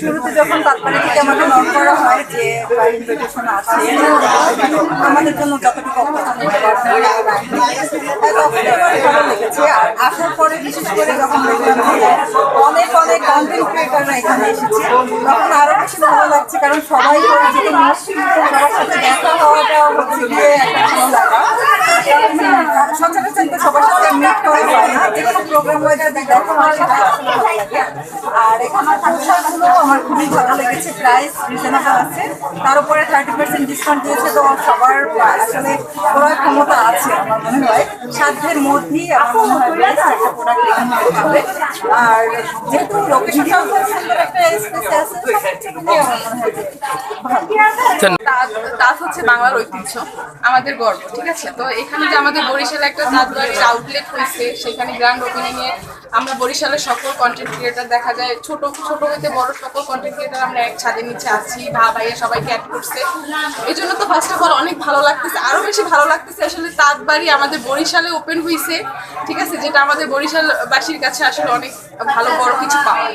শুরুতে যখন তাৎপর্য থেকে আমাকে নক করা হয় যে আমাদের জন্য আসার পরে বিশেষ করে যখন অনেক অনেক কন্টেন্ট ক্রিয়েটাররা এখানে এসেছে, তখন আরও বেশি ভালো লাগছে, কারণ সবাই পরিচিত সবার সাথে দেখা হওয়াটা হচ্ছে একটা ভালো সবার সাথে মিট করা হয় না, যে কোনো প্রোগ্রাম হয়ে যদি দেখা হয় সেটা আসলে ভালো লাগে পোশাকগুলো আমার খুবই ভালো লেগেছে প্রাইস রিজনেবল আছে। তার উপরে থার্টি পার্সেন্ট ডিসকাউন্ট দিয়েছে তো সবার আসলে ক্রয় ক্ষমতা আছে, আমার মনে হয়। সাধ্যের মধ্যেই আমার মনে হয় একটা প্রোডাক্ট এখান থেকে পাবে আর যেহেতু লোকেশনটাও খুব একটা স্পেসে আছে আমার হচ্ছে বাংলার ঐতিহ্য, আমাদের গর্ব, ঠিক আছে? তো এখানে যে আমাদের বরিশালে একটা তাঁত বাড়ির আউটলেট হয়েছে, সেখানে গ্র্যান্ড ওপেনিং এ আমরা বরিশালের সকল কন্টেন্ট ক্রিয়েটার দেখা যায়, ছোট ছোট হতে বড় সকল কন্টেন্ট ক্রিয়েটার আমরা এক ছাদের নিচে আছি ভা ভাইয়া সবাইকে অ্যাড করছে। এই জন্য তো ফার্স্ট অফ অল অনেক ভালো লাগতেছে, আরও বেশি ভালো লাগতেছে আসলে তাঁত বাড়ি আমাদের বরিশালে ওপেন হয়েছে ঠিক আছে? যেটা আমাদের বরিশালবাসীর কাছে আসলে অনেক ভালো বড় কিছু পাওয়া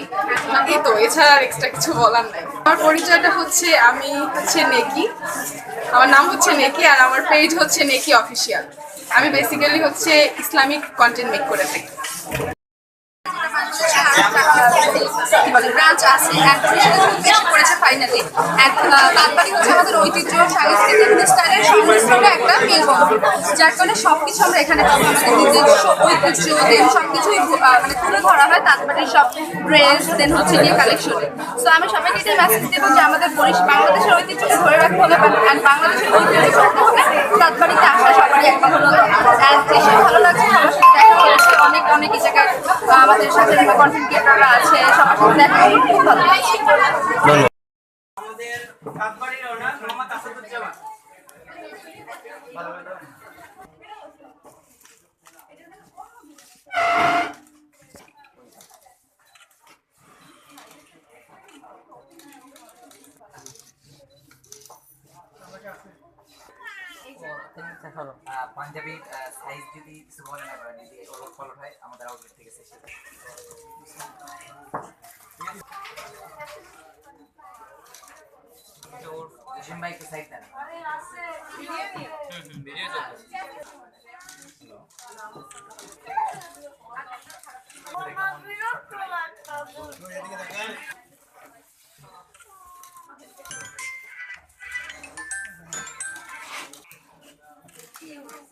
এই তো, এছাড়া আর এক্সট্রা কিছু বলার নাই। আমার পরিচয়টা হচ্ছে, আমি হচ্ছে নেকি। আমার নাম হচ্ছে নেকি আর আমার পেজ হচ্ছে নেকি অফিসিয়াল আমি বেসিক্যালি হচ্ছে ইসলামিক কন্টেন্ট মেক করে থাকি। সাংস্কৃতিক একটা যার কারণে আমরা এখানে ঐতিহ্য দেন মানে তুলে ধরা হয় তারপরে সব ড্রেস দেন হচ্ছে তো আমি সবাইকে এটাই মেসেজ দেবো যে আমাদের বাংলাদেশের ঐতিহ্যকে ধরে রাখতে হলে and বাংলাদেশের ঐতিহ্য করতে সবারই হলো ভালো লাগছে। অনেক জায়গায় আমাদের সাথে কন্টেন্ট ক্রিয়েটররা আছে সবার সাথে দেখা খুব ভালো আমাদের কাকবাড়ির ওনার মোহাম্মদ আসাদুজ্জামান। আহ, পাঞ্জাবির সাইজ যদি কিছু বলেন আপনারা যদি ওর ফলো হয় আমাদের আউটলেট থেকে শেষ জসিম ভাই একটু সাইড দেন।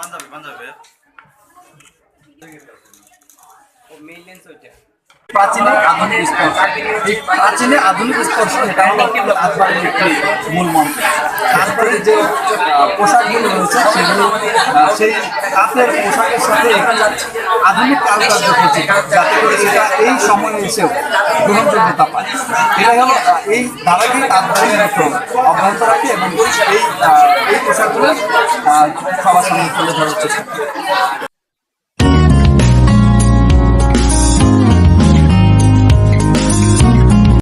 নেকি পাঞ্জাবি পাঞ্জাবি ও মেইন লেন্স ওইটা প্রাচীনের আধুনিক স্পর্শ। এই প্রাচীনের আধুনিক স্পর্শ এটা তারপরে যে পোশাকগুলো সেগুলো সেই তাঁতের পোশাকের সাথে আধুনিক যাতে এটা এই সময়ে এসেও গ্রহণযোগ্যতা পায়। এটাই হলো এই তাঁতবাড়ির মতো অব্যাহত রাখে এবং এই পোশাকগুলো সবার সামনে তুলে ধরার চেষ্টা।